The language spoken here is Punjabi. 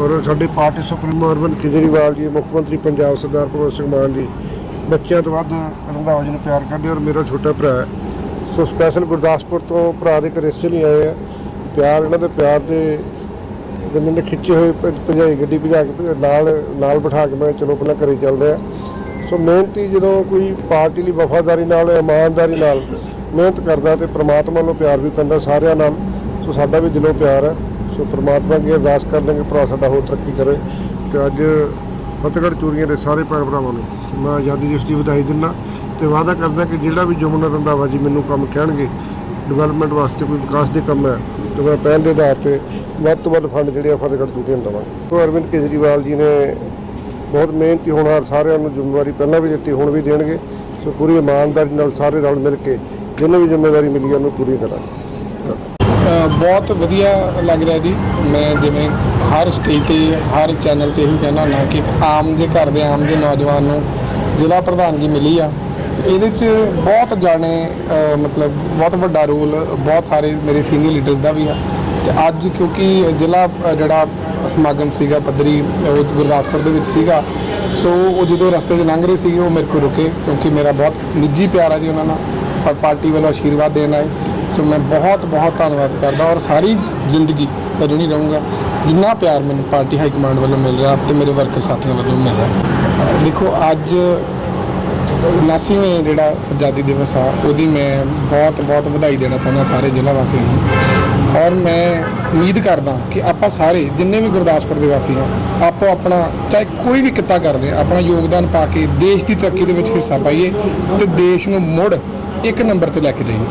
ਔਰ ਸਾਡੇ ਪਾਰਟੀ ਸੁਪਰੀਮੋ ਅਰਵਿੰਦ ਕੇਜਰੀਵਾਲ ਜੀ, ਮੁੱਖ ਮੰਤਰੀ ਪੰਜਾਬ ਸਰਦਾਰ ਭਗਵੰਤ ਸਿੰਘ ਮਾਨ ਜੀ, ਬੱਚਿਆਂ ਤੋਂ ਵੱਧ ਰੰਧਾਵਾ ਜੀ ਨੂੰ ਪਿਆਰ ਕਰਦੇ ਔਰ ਮੇਰਾ ਛੋਟਾ ਭਰਾ ਹੈ। ਸੋ ਸਪੈਸ਼ਲ ਗੁਰਦਾਸਪੁਰ ਤੋਂ ਭਰਾ ਦੇ ਘਰੇ ਇਸੇ ਲਈ ਆਏ ਆ। ਪਿਆਰ, ਇਹਨਾਂ ਦੇ ਪਿਆਰ ਦੇ ਬੰਦੇ ਨੇ ਖਿੱਚੇ ਹੋਏ ਭ- ਭਜਾਈ ਗੱਡੀ ਭਜਾ ਕੇ ਨਾਲ ਨਾਲ ਬਿਠਾ ਕੇ ਮੈਂ ਚਲੋ ਪਹਿਲਾਂ ਘਰੇ ਚੱਲਦੇ ਆ ਸੋ ਮਿਹਨਤੀ ਜਦੋਂ ਕੋਈ ਪਾਰਟੀ ਲਈ ਵਫਾਦਾਰੀ ਨਾਲ, ਇਮਾਨਦਾਰੀ ਨਾਲ ਮਿਹਨਤ ਕਰਦਾ ਤੇ ਪ੍ਰਮਾਤਮਾ ਨੂੰ ਪਿਆਰ ਵੀ ਪੈਂਦਾ ਸਾਰਿਆਂ ਨਾਲ, ਸੋ ਸਾਡਾ ਵੀ ਦਿਲੋਂ ਪਿਆਰ ਹੈ। ਸੋ ਪ੍ਰਮਾਤਮਾ ਅੱਗੇ ਅਰਦਾਸ ਕਰਦੇ ਕਿ ਭਰਾ ਸਾਡਾ ਹੋਰ ਤਰੱਕੀ ਕਰੇ ਤੇ ਅੱਜ ਫਤਿਹਗੜ੍ਹ ਚੂਰੀਆਂ ਦੇ ਸਾਰੇ ਭੈਣ ਭਰਾਵਾਂ ਨੂੰ ਮੈਂ ਆਜ਼ਾਦੀ ਦਿਵਸ ਦੀ ਵਧਾਈ ਦਿੰਦਾ ਤੇ ਵਾਅਦਾ ਕਰਦਾ ਕਿ ਜਿਹੜਾ ਵੀ ਜਮਨਾ ਰੰਧਾਵਾ ਜੀ ਮੈਨੂੰ ਕੰਮ ਕਹਿਣਗੇ ਡਿਵੈਲਪਮੈਂਟ ਵਾਸਤੇ ਕੋਈ ਵਿਕਾਸ ਦੇ ਕੰਮ ਹੈ, ਤੇ ਮੈਂ ਪਹਿਲ ਦੇ ਆਧਾਰ ਤੇ ਵੱਧ ਤੋਂ ਵੱਧ ਫੰਡ ਜਿਹੜੇ ਆ ਫਤਿਹਗੜ੍ਹ ਚੂਰੀਆਂ ਨੂੰ ਦੇਵਾਂਗਾ। ਸੋ ਅਰਵਿੰਦ ਕੇਜਰੀਵਾਲ ਜੀ ਨੇ ਬਹੁਤ ਮਿਹਨਤੀ ਹੋਣਹਾਰ ਸਾਰਿਆਂ ਨੂੰ ਜ਼ਿੰਮੇਵਾਰੀ ਪਹਿਲਾਂ ਵੀ ਦਿੱਤੀ, ਹੁਣ ਵੀ ਦੇਣਗੇ, ਸੋ ਪੂਰੀ ਇਮਾਨਦਾਰੀ ਨਾਲ ਸਾਰੇ ਰਲ ਮਿਲ ਕੇ ਜਿੰਨੇ ਵੀ ਜ਼ਿੰਮੇਵਾਰੀ ਮਿਲੀ ਉਹਨੂੰ ਪੂਰੀ ਕਰਾਂਗੇ। ਬਹੁਤ ਵਧੀਆ ਲੱਗ ਰਿਹਾ ਜੀ। ਮੈਂ ਜਿਵੇਂ ਹਰ ਸਟੇਜ ਤੇ, ਹਰ ਚੈਨਲ ਤੇ ਇਹੀ ਕਹਿਣਾ ਹੁੰਦਾ ਕਿ ਆਮ ਦੇ ਘਰ ਦੇ ਆਮ ਦੇ ਨੌਜਵਾਨ ਨੂੰ ਜ਼ਿਲ੍ਹਾ ਪ੍ਰਧਾਨਗੀ ਮਿਲੀ ਆ। ਇਹਦੇ 'ਚ ਬਹੁਤ ਜਾਣੇ ਮਤਲਬ ਬਹੁਤ ਵੱਡਾ ਰੋਲ, ਬਹੁਤ ਸਾਰੇ ਮੇਰੇ ਸੀਨੀਅਰ ਲੀਡਰਸ ਦਾ ਵੀ ਆ। ਤੇ ਅੱਜ ਕਿਉਂਕਿ ਜ਼ਿਲ੍ਹਾ ਜਿਹੜਾ ਸਮਾਗਮ ਸੀਗਾ ਪੱਧਰੀ ਗੁਰਦਾਸਪੁਰ ਦੇ ਵਿੱਚ ਸੀਗਾ। ਸੋ ਉਹ ਜਦੋਂ ਰਸਤੇ 'ਚ ਲੰਘ ਰਹੇ ਸੀਗੇ, ਉਹ ਮੇਰੇ ਕੋਲ ਰੁਕੇ ਕਿਉਂਕਿ ਮੇਰਾ ਬਹੁਤ ਨਿੱਜੀ ਪਿਆਰ ਆ ਜੀ ਉਹਨਾਂ ਨਾਲ। ਪਰ ਪਾਰਟੀ ਵੱਲੋਂ ਆਸ਼ੀਰਵਾਦ ਦੇਣ ਆਏ। ਸੋ ਮੈਂ ਬਹੁਤ ਬਹੁਤ ਧੰਨਵਾਦ ਕਰਦਾ ਔਰ ਸਾਰੀ ਜ਼ਿੰਦਗੀ ਰਣੀ ਰਹੂੰਗਾ। ਜਿੰਨਾ ਪਿਆਰ ਮੈਨੂੰ ਪਾਰਟੀ ਹਾਈ ਕਮਾਂਡ ਵੱਲੋਂ ਮਿਲ ਰਿਹਾ ਤੇ ਮੇਰੇ ਵਰਕਰ ਸਾਥੀਆਂ ਵੱਲੋਂ ਮਿਲ ਰਿਹਾ। ਦੇਖੋ ਅੱਜ 79ਵੇਂ ਜਿਹੜਾ ਆਜ਼ਾਦੀ ਦਿਵਸ ਆ ਉਹਦੀ ਮੈਂ ਬਹੁਤ ਬਹੁਤ ਵਧਾਈ ਦੇਣਾ ਚਾਹੁੰਦਾ ਸਾਰੇ ਜ਼ਿਲ੍ਹਾ ਵਾਸੀਆਂ ਨੂੰ। ਔਰ ਮੈਂ ਉਮੀਦ ਕਰਦਾ ਕਿ ਆਪਾਂ ਸਾਰੇ ਜਿੰਨੇ ਵੀ ਗੁਰਦਾਸਪੁਰ ਦੇ ਵਾਸੀ ਹਾਂ ਆਪੋ ਆਪਣਾ ਚਾਹੇ ਕੋਈ ਵੀ ਕਿੱਤਾ ਕਰਦੇ ਹਾਂ, ਆਪਣਾ ਯੋਗਦਾਨ ਪਾ ਕੇ ਦੇਸ਼ ਦੀ ਤਰੱਕੀ ਦੇ ਵਿੱਚ ਹਿੱਸਾ ਪਾਈਏ ਤੇ ਦੇਸ਼ ਨੂੰ ਮੁੜ ਇੱਕ ਨੰਬਰ ਤੇ ਲੈ ਕੇ ਜਾਈਏ।